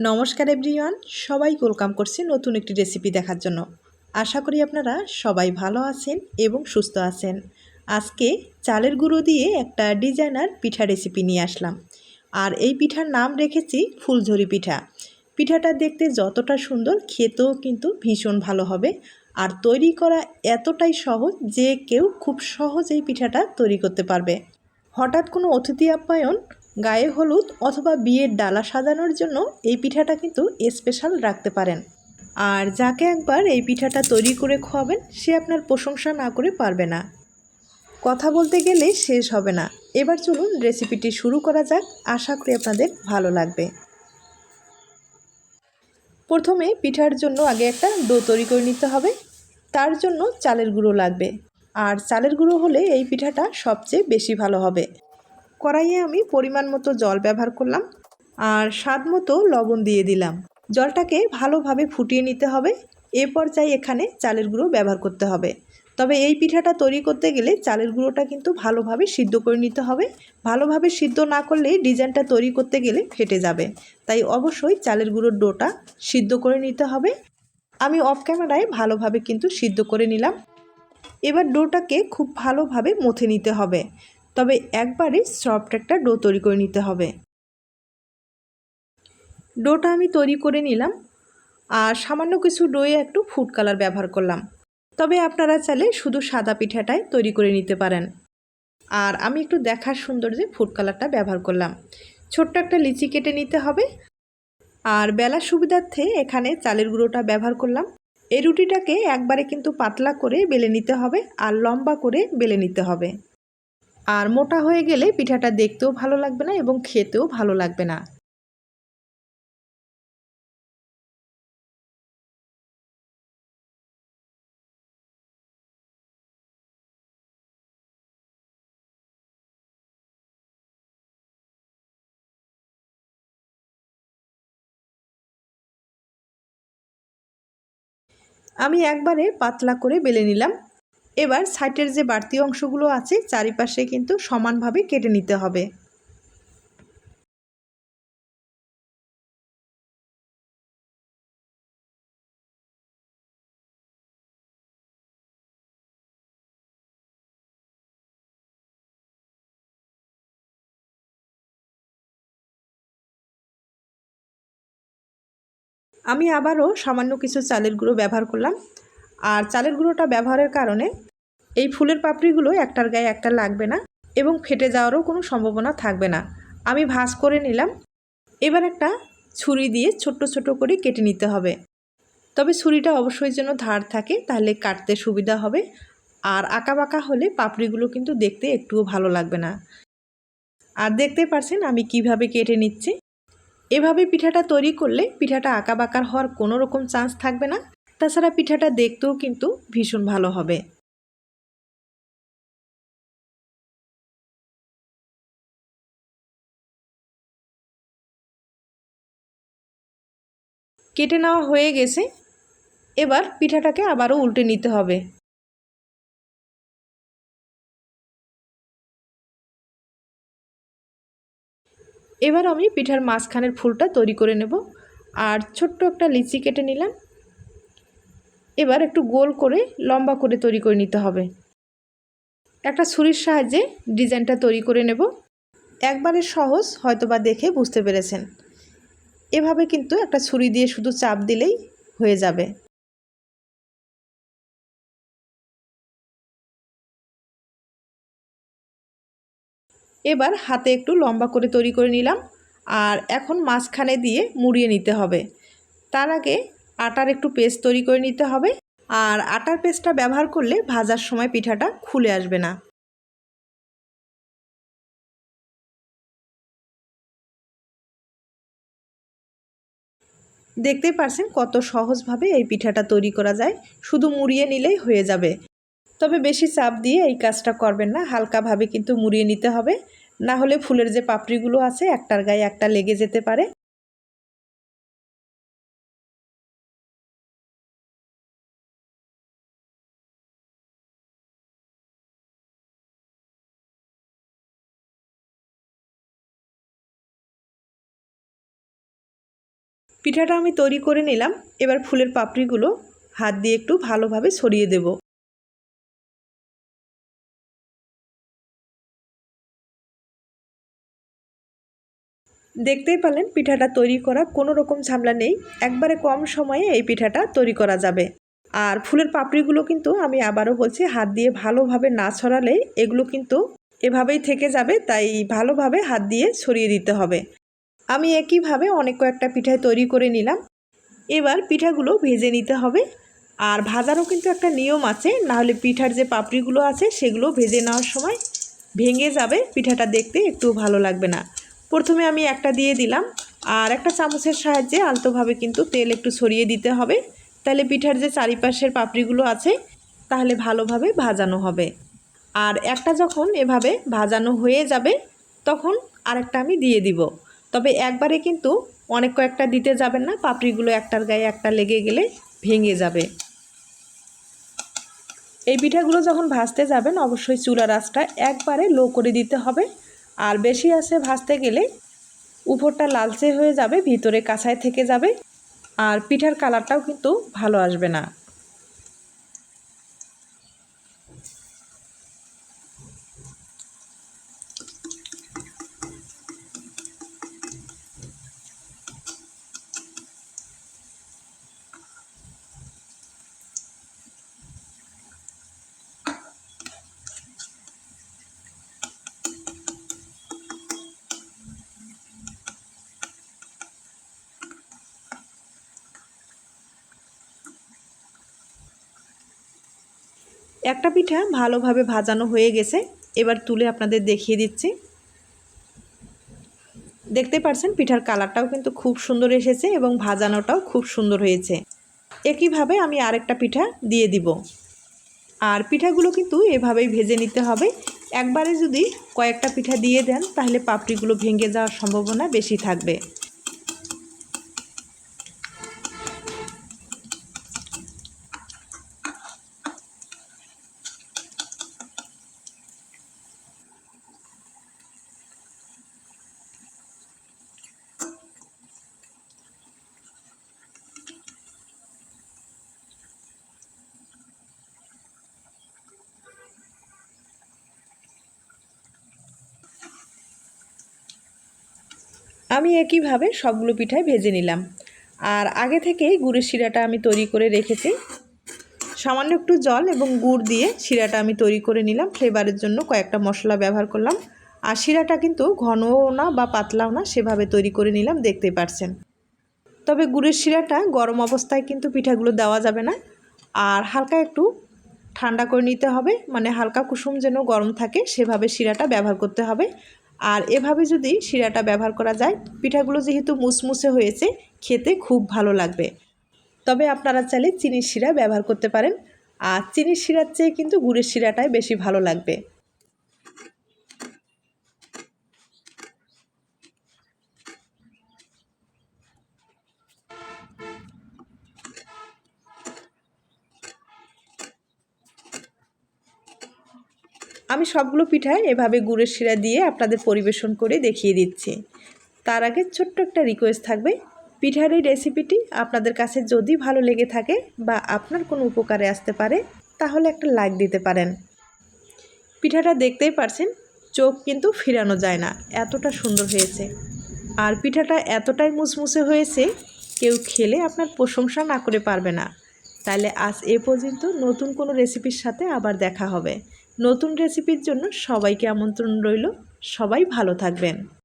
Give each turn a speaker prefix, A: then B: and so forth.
A: নমস্কার এভরিওয়ান সবাই ওয়েলকাম করছি নতুন একটি রেসিপি দেখার জন্য। আশা করি আপনারা সবাই ভালো আছেন এবং সুস্থ আছেন। আজকে চালের গুঁড়ো দিয়ে একটা ডিজাইনার পিঠা রেসিপি নিয়ে আসলাম। আর এই পিঠার নাম রেখেছি ফুলঝুরি পিঠা। পিঠাটা দেখতে যতটা সুন্দর, খেতেও কিন্তু ভীষণ ভালো হবে। আর তৈরি করা এতটাই সহজ যে কেউ খুব সহজেই পিঠাটা তৈরি করতে পারবে। হঠাৎ কোনো অতিথি আপ্যায়ন গায়ে হলুদ অথবা বিয়ের ডালা সাজানোর জন্য এই পিঠাটা কিন্তু স্পেশাল রাখতে পারেন। আর যাকে একবার এই পিঠাটা তৈরি করে খোয়াবেন, সে আপনার প্রশংসা না করে পারবে না। কথা বলতে গেলে শেষ হবে না। এবার চলুন রেসিপিটি শুরু করা যাক। আশা করি আপনাদের ভালো লাগবে। প্রথমে পিঠার জন্য আগে একটা ডো তৈরি করে নিতে হবে। তার জন্য চালের গুঁড়ো লাগবে। আর চালের গুঁড়ো হলে এই পিঠাটা সবচেয়ে বেশি ভালো হবে। কড়াইয়ে আমি পরিমাণ মতো জল ব্যবহার করলাম আর স্বাদ মতো লবণ দিয়ে দিলাম। জলটাকে ভালোভাবে ফুটিয়ে নিতে হবে। এ পর্যায়ে এখানে চালের গুঁড়ো ব্যবহার করতে হবে। তবে এই পিঠাটা তৈরি করতে গেলে চালের গুঁড়োটা কিন্তু ভালোভাবে সিদ্ধ করে নিতে হবে। ভালোভাবে সিদ্ধ না করলে ডিজাইনটা তৈরি করতে গেলে ফেটে যাবে। তাই অবশ্যই চালের গুঁড়োর ডোটা সিদ্ধ করে নিতে হবে। আমি অফ ক্যামেরায় ভালোভাবে কিন্তু সিদ্ধ করে নিলাম। এবার ডোটাকে খুব ভালোভাবে মথে নিতে হবে। তবে একবারে সফট একটা ডো তৈরি করে নিতে হবে। ডোটা আমি তৈরি করে নিলাম আর সামান্য কিছু ডোয়ে একটু ফুড কালার ব্যবহার করলাম। তবে আপনারা চাইলে শুধু সাদা পিঠাটাই তৈরি করে নিতে পারেন। আর আমি একটু দেখার সৌন্দর্যে ফুড কালারটা ব্যবহার করলাম। ছোট্ট একটা লিচি কেটে নিতে হবে। আর বেলার সুবিধার্থে এখানে চালের গুঁড়োটা ব্যবহার করলাম। এই রুটিটাকে একবারে কিন্তু পাতলা করে বেলে নিতে হবে আর লম্বা করে বেলে নিতে হবে। আর মোটা হয়ে গেলে পিঠাটা দেখতেও ভালো লাগবে না এবং খেতেও ভালো লাগবে না। আমি একবারে পাতলা করে বেলে নিলাম। এবার সাইটের যে বাড়তি অংশগুলো আছে, চারিপাশে কিন্তু সমানভাবে কেটে নিতে হবে। আমি আবারও সামান্য কিছু চালের গুঁড়ো ব্যবহার করলাম। আর চালের গুঁড়োটা ব্যবহারের কারণে এই ফুলের পাপড়িগুলো একটার গায়ে একটা লাগবে না এবং ফেটে যাওয়ারও কোনো সম্ভাবনা থাকবে না। আমি ভাজ করে নিলাম। এবার একটা ছুরি দিয়ে ছোট্ট ছোট করে কেটে নিতে হবে। তবে ছুরিটা অবশ্যই যেন ধার থাকে, তাহলে কাটতে সুবিধা হবে। আর আঁকা বাঁকা হলে পাপড়িগুলো কিন্তু দেখতে একটুও ভালো লাগবে না। আর দেখতে পারছেন আমি কীভাবে কেটে নিচ্ছি? এভাবে পিঠাটা তৈরি করলে পিঠাটা আঁকা বাঁকার হওয়ার কোনো রকম চান্স থাকবে না। তাছাড়া পিঠাটা দেখতেও কিন্তু ভীষণ ভালো হবে। কেটে নেওয়া হয়ে গেছে। এবার পিঠাটাকে আবারও উল্টে নিতে হবে। এবার আমি পিঠার মাঝখানের ফুলটা তৈরি করে নেব। আর ছোট্ট একটা লিচি কেটে নিলাম। এবার একটু গোল করে লম্বা করে তৈরি করে নিতে হবে। একটা ছুরির সাহায্যে ডিজাইনটা তৈরি করে নেব। একবারে সহজ, হয়তোবা দেখে বুঝতে পেরেছেন। এভাবে কিন্তু একটা ছুরি দিয়ে শুধু চাপ দিলেই হয়ে যাবে। এবার হাতে একটু লম্বা করে তৈরি করে নিলাম আর এখন মাঝখানে দিয়ে মুড়িয়ে নিতে হবে। তার আগে আটার একটু পেস্ট তৈরি করে নিতে হবে আর আটার পেস্টটা ব্যবহার করলে ভাজার সময় পিঠাটা খুলে আসবে না। দেখতেই পারছেন কত সহজভাবে এই পিঠাটা তৈরি করা যায়। শুধু মুড়িয়ে নিলেই হয়ে যাবে। তবে বেশি চাপ দিয়ে এই কাজটা করবেন না, হালকাভাবে কিন্তু মুড়িয়ে নিতে হবে। না হলে ফুলের যে পাপড়িগুলো আছে, একটার গায়ে একটা লেগে যেতে পারে। পিঠাটা আমি তৈরি করে নিলাম। এবার ফুলের পাপড়িগুলো হাত দিয়ে একটু ভালোভাবে ছড়িয়ে দেব। দেখতেই পারলেন পিঠাটা তৈরি করা কোনো রকম ঝামেলা নেই। একবারে কম সময়ে এই পিঠাটা তৈরি করা যাবে। আর ফুলের পাপড়িগুলো কিন্তু আমি আবারও বলছি, হাত দিয়ে ভালোভাবে না ছড়ালে এগুলো কিন্তু এভাবেই থেকে যাবে, তাই ভালোভাবে হাত দিয়ে ছড়িয়ে দিতে হবে। আমি একইভাবে অনেক কয়েকটা পিঠায় তৈরি করে নিলাম। এবার পিঠাগুলো ভেজে নিতে হবে। আর ভাজারও কিন্তু একটা নিয়ম আছে নাহলে পিঠার যে পাপড়িগুলো আছে সেগুলো ভেজে নেওয়ার সময় ভেঙে যাবে, পিঠাটা দেখতে একটু ভালো লাগবে না। প্রথমে আমি একটা দিয়ে দিলাম। আর একটা চামচের সাহায্যে আলতোভাবে কিন্তু তেল একটু ছড়িয়ে দিতে হবে। তাহলে পিঠার যে চারিপাশের পাপড়িগুলো আছে, তাহলে ভালোভাবে ভাজানো হবে। আর একটা যখন এভাবে ভাজানো হয়ে যাবে, তখন আরেকটা আমি দিয়ে দিব। তবে একবারে কিন্তু অনেক কয়েকটা দিতে যাবেন না, পাপড়িগুলো একটার গায়ে একটা লেগে গেলে ভেঙে যাবে। এই পিঠাগুলো যখন ভাজতে যাবেন, অবশ্যই চুলার আঁচটা একবারে লো করে দিতে হবে। আর বেশি আছে ভাজতে গেলে উপরটা লালচে হয়ে যাবে, ভিতরে কাঁচায় থেকে যাবে। আর পিঠার কালারটাও কিন্তু ভালো আসবে না। একটা পিঠা ভালোভাবে ভাজানো হয়ে গেছে। এবার তুলে আপনাদের দেখিয়ে দিচ্ছি। দেখতে পাচ্ছেন পিঠার কালারটাও কিন্তু খুব সুন্দর এসেছে এবং ভাজানোটাও খুব সুন্দর হয়েছে। একইভাবে আমি আরেকটা পিঠা দিয়ে দিব। আর পিঠাগুলো কিন্তু এভাবেই ভেজে নিতে হবে। একবারে যদি কয়েকটা পিঠা দিয়ে দেন, তাহলে পাপড়িগুলো ভেঙে যাওয়ার সম্ভাবনা বেশি থাকবে। আমি একইভাবে সবগুলো পিঠাই ভেজে নিলাম। আর আগে থেকেই গুড়ের শিরাটা আমি তৈরি করে রেখেছি। সামান্য একটু জল এবং গুড় দিয়ে শিরাটা আমি তৈরি করে নিলাম। ফ্লেভারের জন্য কয়েকটা মশলা ব্যবহার করলাম। আর শিরাটা কিন্তু ঘনও না বা পাতলাও না, সেভাবে তৈরি করে নিলাম দেখতে পারছেন। তবে গুড়ের শিরাটা গরম অবস্থায় কিন্তু পিঠাগুলো দেওয়া যাবে না। আর হালকা একটু ঠান্ডা করে নিতে হবে। মানে হালকা কুসুম যেন গরম থাকে, সেভাবে শিরাটা ব্যবহার করতে হবে। আর এভাবে যদি শিরাটা ব্যবহার করা যায়, পিঠাগুলো যেহেতু মুসমুসে হয়েছে, খেতে খুব ভালো লাগবে। তবে আপনারা চাইলে চিনির শিরা ব্যবহার করতে পারেন। আর চিনির শিরার চেয়ে কিন্তু গুড়ের শিরাটাই বেশি ভালো লাগবে। সবগুলো পিঠায় এভাবে গুড়ের শিরা দিয়ে আপনাদের পরিবেশন করে দেখিয়ে দিচ্ছি। তার আগে ছোট্ট একটা রিকোয়েস্ট থাকবে। পিঠার এই রেসিপিটি আপনাদের কাছে যদি ভালো লেগে থাকে বা আপনার কোনো উপকারে আসতে পারে, তাহলে একটা লাইক দিতে পারেন। পিঠাটা দেখতেই পারছেন, চোখ কিন্তু ফিরানো যায় না, এতটা সুন্দর হয়েছে। আর পিঠাটা এতটাই মুসমুসে হয়েছে, কেউ খেলে আপনার প্রশংসা না করে পারবে না। তাহলে আজ এ পর্যন্ত নতুন কোনো রেসিপির সাথে আবার দেখা হবে। নতুন রেসিপির জন্য সবাইকে আমন্ত্রণ রইল। সবাই ভালো থাকবেন।